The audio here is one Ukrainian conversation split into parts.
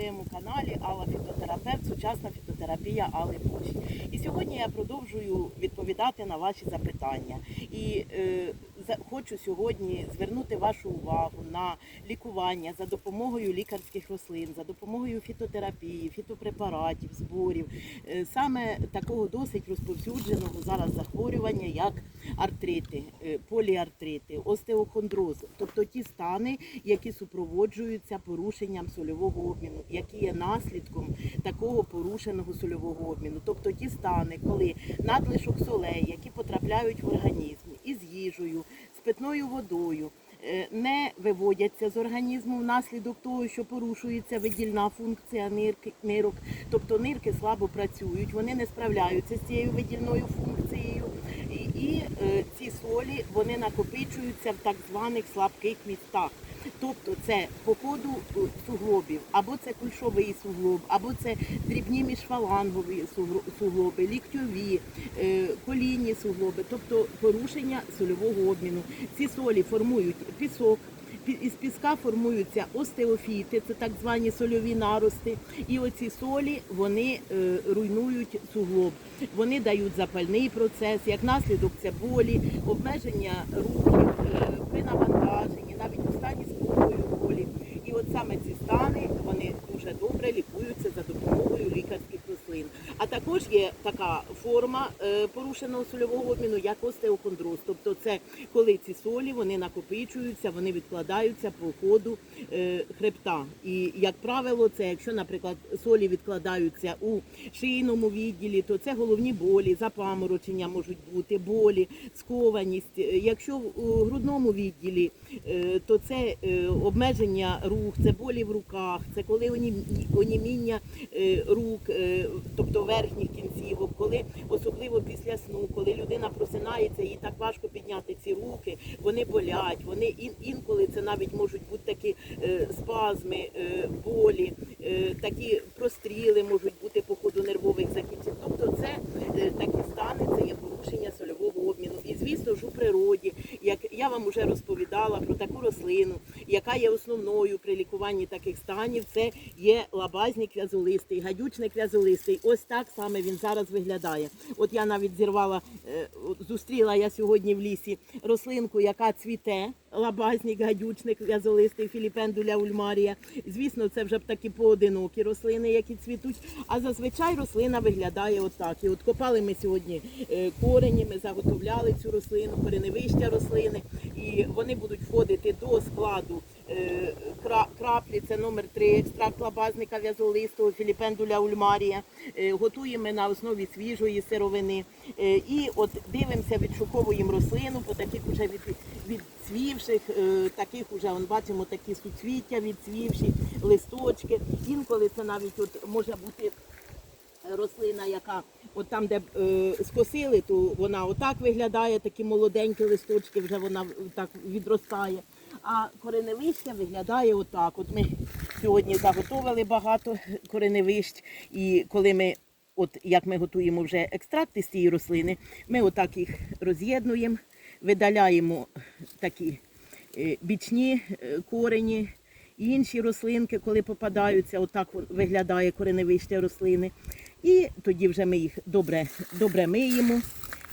своєму каналі Алла Фітотерапевт, сучасна фітотерапія Алли Бош. І сьогодні я продовжую відповідати на ваші запитання. І е, хочу сьогодні звернути вашу увагу на лікування за допомогою лікарських рослин, за допомогою фітотерапії, фітопрепаратів, зборів, е, саме такого досить розповсюдженого зараз захворювання, як артрити, е, поліартрити, остеохондроз, тобто ті стани, які супроводжуються порушенням сольового обміну, які є наслідком такого порушеного сольового обміну. Тобто ті стани, коли надлишок солей, які потрапляють в організм із їжею, питною водою. е, Не виводяться з організму внаслідок того, що порушується видільна функція нирок, тобто нирки слабо працюють, вони не справляються з цією видільною функцією, і, і е, ці солі вони накопичуються в так званих слабких містах. Тобто це по ходу е, суглобів, або це кульшовий суглоб, або це дрібні міжфалангові суглоби, ліктьові, е, колінні суглоби, тобто порушення сольового обміну. Ці солі формують пісок. Із піска формуються остеофіти, це так звані сольові нарости. І оці солі вони е, руйнують суглоб. Вони дають запальний процес, як наслідок це болі, обмеження рухів е, при навантаженні, навіть у стані спокою болі. І от саме ці стани вони дуже добре лікуються за допомогою лікарських рослин. А також є така форма е, порушеного сольового обміну, як остеохондроз. Тобто це коли ці солі вони накопичуються, вони відкладаються по ходу е, хребта. І як правило, це якщо, наприклад, солі відкладаються у шийному відділі, то це головні болі, запаморочення можуть бути, болі, скованість. Е, Якщо в- грудному відділі, то це обмеження рух, це болі в руках, це коли онімі- оніміння рук, тобто верхніх кінцівок, коли особливо після сну, коли людина просинається, їй так важко підняти ці руки, вони болять, вони ін- інколи це навіть можуть бути такі е, спазми, е, болі, е, такі простріли можуть бути по ходу нервових закінчень. Тобто це е, такі стани, це є порушення сольового звісно ж у природі, як я вам вже розповідала про таку рослину, яка є основною при лікуванні таких станів, це є лабазник в'язолистий, гадючник в'язолистий. Ось так саме він зараз виглядає. От я навіть зірвала, е, зустріла я сьогодні в лісі рослинку, яка цвіте. Лабазник, гадючник, в'язолистий, філіпендуля ульмарія. Звісно, це вже б такі поодинокі рослини, які цвітуть. А зазвичай рослина виглядає отак. І от копали ми сьогодні е, корені, ми заготовляли цю рослину, кореневища рослини, і вони будуть входити до складу краплі, це номер 3 екстракт лабазника в'язолистого, філіпендуля ульмарія. Е, Готуємо на основі свіжої сировини. Е, І от дивимося, відшуковуємо рослину по таких уже від, відцвівших, е, таких уже, он, бачимо такі суцвіття відцвівші, листочки. Інколи це навіть от може бути рослина, яка от там, де е, скосили, то вона отак виглядає, такі молоденькі листочки, вже вона так відростає. А кореневище виглядає отак. От ми сьогодні заготовили багато кореневищ, і коли ми, от як ми готуємо вже екстракти з цієї рослини, ми отак їх роз'єднуємо, видаляємо такі е, бічні е, корені. Інші рослинки, коли попадаються, отак виглядає кореневище рослини. І тоді вже ми їх добре, добре миємо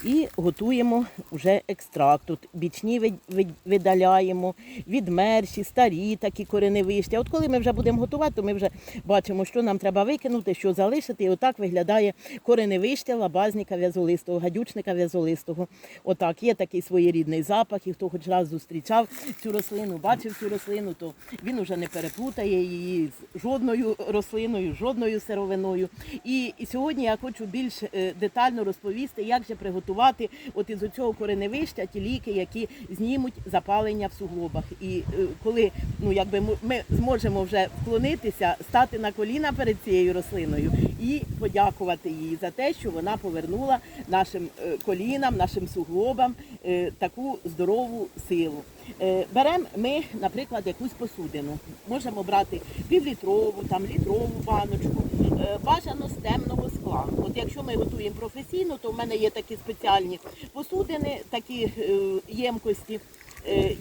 і готуємо вже екстракт. Тут бічні ви- ви- видаляємо, відмерші, старі такі кореневища. От коли ми вже будемо готувати, то ми вже бачимо, що нам треба викинути, що залишити. І отак виглядає кореневище лабазника в'язолистого, гадючника в'язолистого. Отак є такий своєрідний запах, і хто хоч раз зустрічав цю рослину, бачив цю рослину, то він уже не переплутає її з жодною рослиною, жодною сировиною. І, і сьогодні я хочу більш е, детально розповісти, як же приготувати от із цього кореневища ті ліки, які знімуть запалення в суглобах. І е, коли ну якби ми зможемо вже вклонитися, стати на коліна перед цією рослиною і подякувати їй за те, що вона повернула нашим е, колінам, нашим суглобам е, таку здорову силу. Е, Беремо ми, наприклад, якусь посудину. Можемо брати півлітрову, там літрову баночку. Бажано з темного скла. От якщо ми готуємо професійно, то в мене є такі спеціальні посудини, такі ємкості.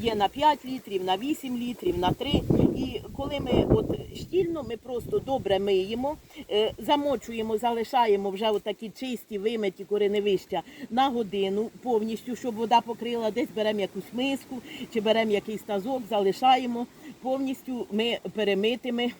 Є на 5 літрів, на 8 літрів, на 3. І коли ми от щільно, ми просто добре миємо, е, замочуємо, залишаємо вже отакі чисті, вимиті кореневища на годину повністю, щоб вода покрила, десь беремо якусь миску чи беремо якийсь тазок, залишаємо повністю ми перемитими.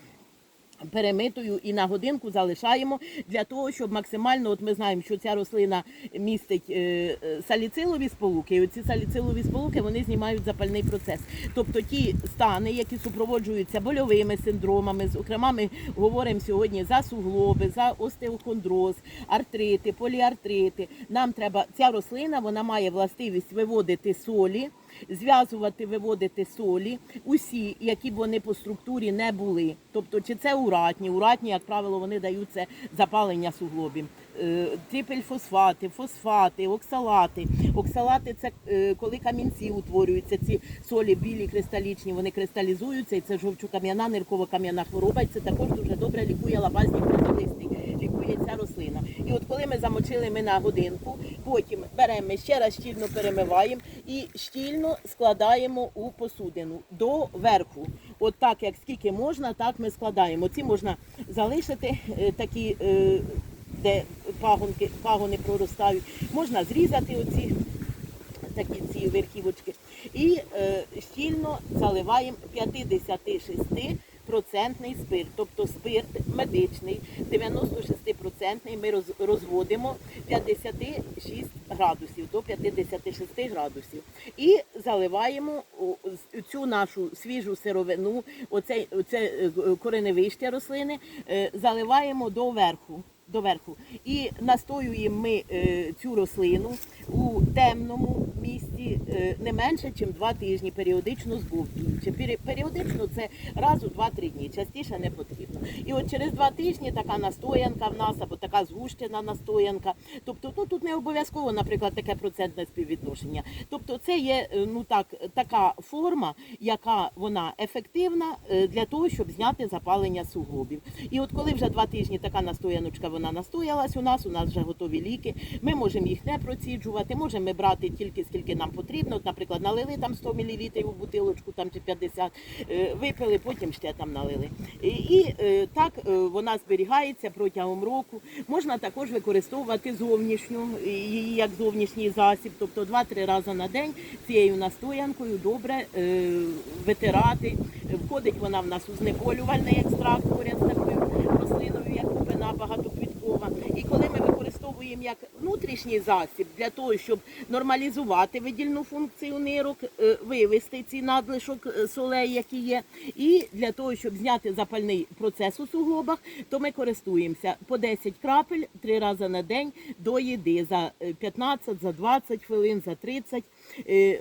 Перемитою і на годинку залишаємо для того, щоб максимально, от ми знаємо, що ця рослина містить е, саліцилові сполуки. І оці саліцилові сполуки вони знімають запальний процес. Тобто ті стани, які супроводжуються больовими синдромами, зокрема, ми говоримо сьогодні за суглоби, за остеохондроз, артрити, поліартрити. Нам треба ця рослина, вона має властивість виводити солі зв'язувати, виводити солі, усі, які б вони по структурі не були. Тобто, чи це уратні, уратні, як правило, вони дають це запалення суглобів. Е, Трипельфосфати, фосфати, оксалати. Оксалати це е, коли камінці утворюються, ці солі білі кристалічні, вони кристалізуються, і це жовчокам'яна, нирково-кам'яна хвороба. І це також дуже добре лікує лабазні призолистий, лікує ця рослина. І от коли ми замочили ми на годинку, потім беремо ще раз щільно перемиваємо і щільно складаємо у посудину до верху. От так, як скільки можна, так ми складаємо. Ці можна залишити е, такі. е, де пагонки, пагони проростають, можна зрізати оці такі ці верхівочки і е, щільно заливаємо 56% спирт, тобто спирт медичний, 96% ми розводимо 56 градусів до 56 градусів. І заливаємо цю нашу свіжу сировину, оце, оце кореневище рослини, е, заливаємо до верху. До. І настоюємо ми е, цю рослину у темному місці е, не менше, ніж два тижні, періодично. Пері- Періодично це раз у 2-3 дні, частіше не потрібно. І от через два тижні така настоянка в нас або така згущена настоянка. Тобто ну, тут не обов'язково, наприклад, таке процентне співвідношення. Тобто це є е, ну так, така форма, яка вона ефективна е, для того, щоб зняти запалення суглобів. І от коли вже два тижні така настояночка вона настоялась у нас, у нас вже готові ліки. Ми можемо їх не проціджувати, можемо брати тільки скільки нам потрібно. От, наприклад, налили там 100 мл у бутилочку там чи 50, е, випили, потім ще там налили. І, і е, так е, вона зберігається протягом року. Можна також використовувати зовнішню її як зовнішній засіб, тобто 2-3 рази на день цією настоянкою добре витирати. Входить вона в нас у знеболювальний екстракт поряд з такою рослиною, як купина багатоквіткова. І коли ми використовуємо як внутрішній засіб для того, щоб нормалізувати видільну функцію нирок, е, вивести ці надлишок е, солей, які є, і для того, щоб зняти запальний процес у суглобах, то ми користуємося по 10 крапель три рази на день до їди за е, 15, за 20 хвилин, за 30 е,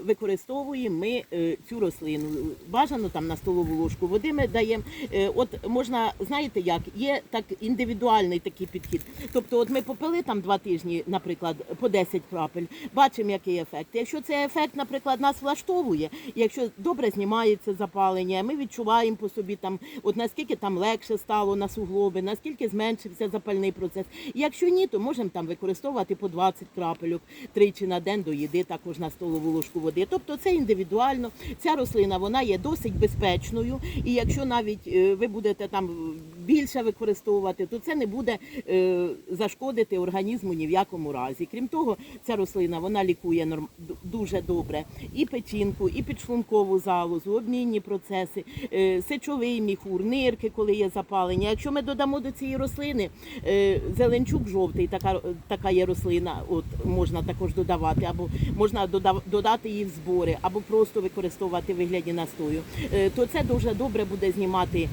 використовуємо ми е, цю рослину. Бажано там на столову ложку води ми даємо. Е, От можна, знаєте як, є так індивідуальний такий підхід. Тобто, от ми попили там два тижні, наприклад, по 10 крапель, бачимо, який ефект. Якщо цей ефект, наприклад, нас влаштовує, якщо добре знімається запалення, ми відчуваємо по собі там, от наскільки там легше стало на суглоби, наскільки зменшився запальний процес. Якщо ні, то можемо там використовувати по 20 крапельок тричі на день до їди, також на столову ложку води. Тобто це індивідуально. Ця рослина вона є досить безпечною, і якщо навіть е, ви будете там більше використовувати, то це не буде е, зашкодити організму ні в якому разі. Крім того, ця рослина вона лікує норм дуже добре і печінку, і підшлункову залозу, обмінні процеси, е, сечовий міхур, нирки, коли є запалення. Якщо ми додамо до цієї рослини зеленчук жовтий, така, така є рослина, от можна також додавати, або можна додав, додати її в збори, або просто використовувати в вигляді настою, е, то це дуже добре буде знімати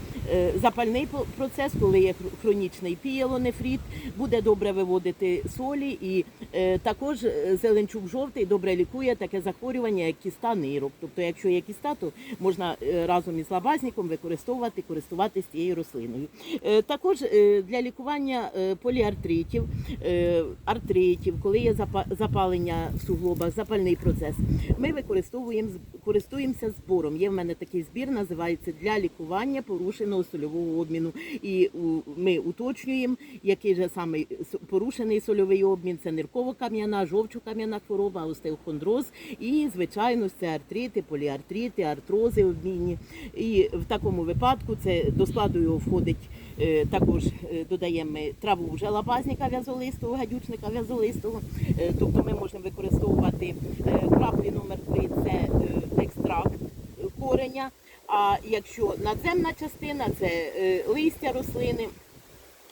запальний процес, коли є хронічний пієлонефрит, буде добре виводити солі, і е, також е, зеленчук жовтий добре лікує таке захворювання, як кіста нирок. Тобто, якщо є кіста, то можна е, разом із лабазником використовувати, користуватися цією рослиною. Е, Також е, для лікування е, поліартритів, е, артритів, коли є запалення в суглобах, запальний процес, ми використовуємо користуємося збором. Є в мене такий збір, називається для лікування порушеного сольового обміну. І ми уточнюємо, який же саме порушений сольовий обмін це нирково-кам'яна, жовчо-кам'яна хвороба, остеохондроз і, звичайно, це артрити, поліартрити, артрози обмінні. І в такому випадку це до складу його входить е, також е, додаємо траву желобазника в'язолистого, гадючника в'язолистого. Е, Тобто ми можемо використовувати краплі номер 3 це екстракт кореня. А якщо надземна частина це е, листя рослини.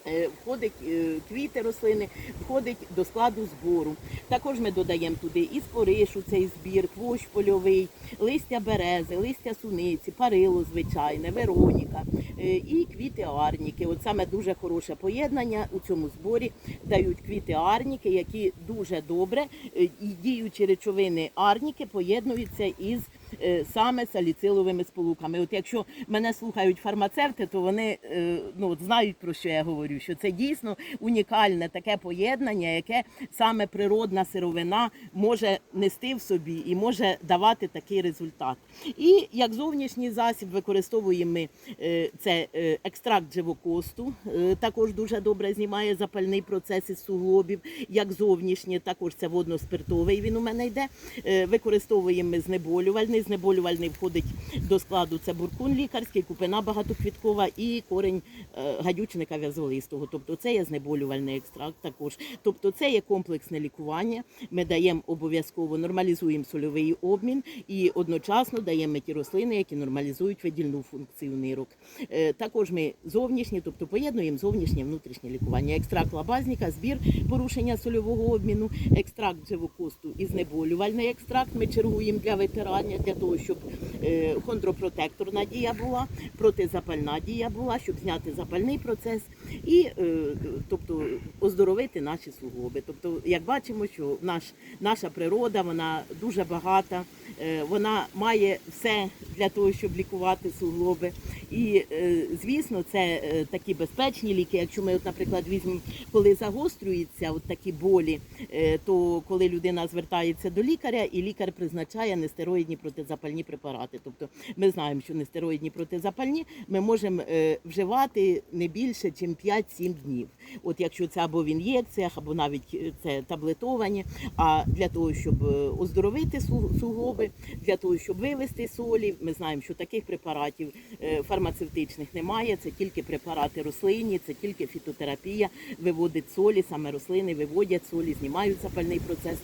е, Входить е, квіти рослини, входить до складу збору. Також ми додаємо туди і споришу цей збір, хвощ польовий, листя берези, листя суниці, парило звичайне, вероніка і квіти арніки. От саме дуже хороше поєднання у цьому зборі дають квіти арніки, які дуже добре і діючі речовини арніки поєднуються із саме саліциловими сполуками. От якщо мене слухають фармацевти, то вони е, ну, от знають про що я говорю, що це дійсно унікальне таке поєднання, яке саме природна сировина може нести в собі і може давати такий результат. І як зовнішній засіб використовуємо ми е, це е, екстракт живокосту, е, також дуже добре знімає запальний процес із суглобів, як зовнішній, також це водно-спиртовий. Він у мене йде. Е, Використовуємо ми знеболювальний. Знеболювальний входить до складу це буркун лікарський, купина багатоквіткова і корень е, гадючника в'язолистого. Тобто це є знеболювальний екстракт також. Тобто це є комплексне лікування. Ми даємо обов'язково нормалізуємо сольовий обмін і одночасно даємо ті рослини, які нормалізують видільну функцію нирок. Е, Також ми зовнішні, тобто поєднуємо зовнішнє внутрішнє лікування. Екстракт лабазника, збір порушення сольового обміну, екстракт живокосту і знеболювальний екстракт. Ми чергуємо для витирання, для того, щоб е, хондропротекторна дія була, протизапальна дія була, щоб зняти запальний процес і е, тобто оздоровити наші суглоби. Тобто, як бачимо, що наш, наша природа вона дуже багата, е, вона має все для того, щоб лікувати суглоби. І е, звісно, це такі безпечні ліки. Якщо ми, от, наприклад, візьмемо, коли загострюються от такі болі, то коли людина звертається до лікаря, і лікар призначає нестероїдні протизапальні препарати. Тобто ми знаємо, що нестероїдні протизапальні ми можемо вживати не більше, ніж 5-7 днів. От якщо це або в ін'єкціях, або навіть е, це таблетовані. А для того, щоб е, оздоровити су- суглоби, для того, щоб вивести солі, ми знаємо, що таких препаратів е, фармацевтичних немає. Це тільки препарати рослинні, це тільки фітотерапія виводить солі, саме рослини виводять солі, знімають запальний процес.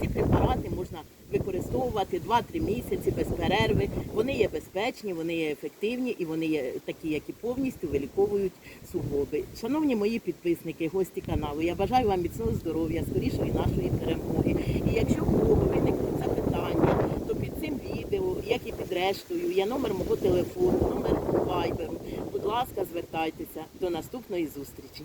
Ці препарати можна використовувати 2-3 місяці без перерви. Вони є безпечні, вони є ефективні і вони є такі, які повністю виліковують суглоби. Шановні мої підписники, гості каналу, я бажаю вам міцного здоров'я, скорішої нашої перемоги. І якщо у кого виникнуть запитання, то під цим відео, як і під рештою, є номер мого телефону, номер вайберу. Будь ласка, звертайтеся до наступної зустрічі.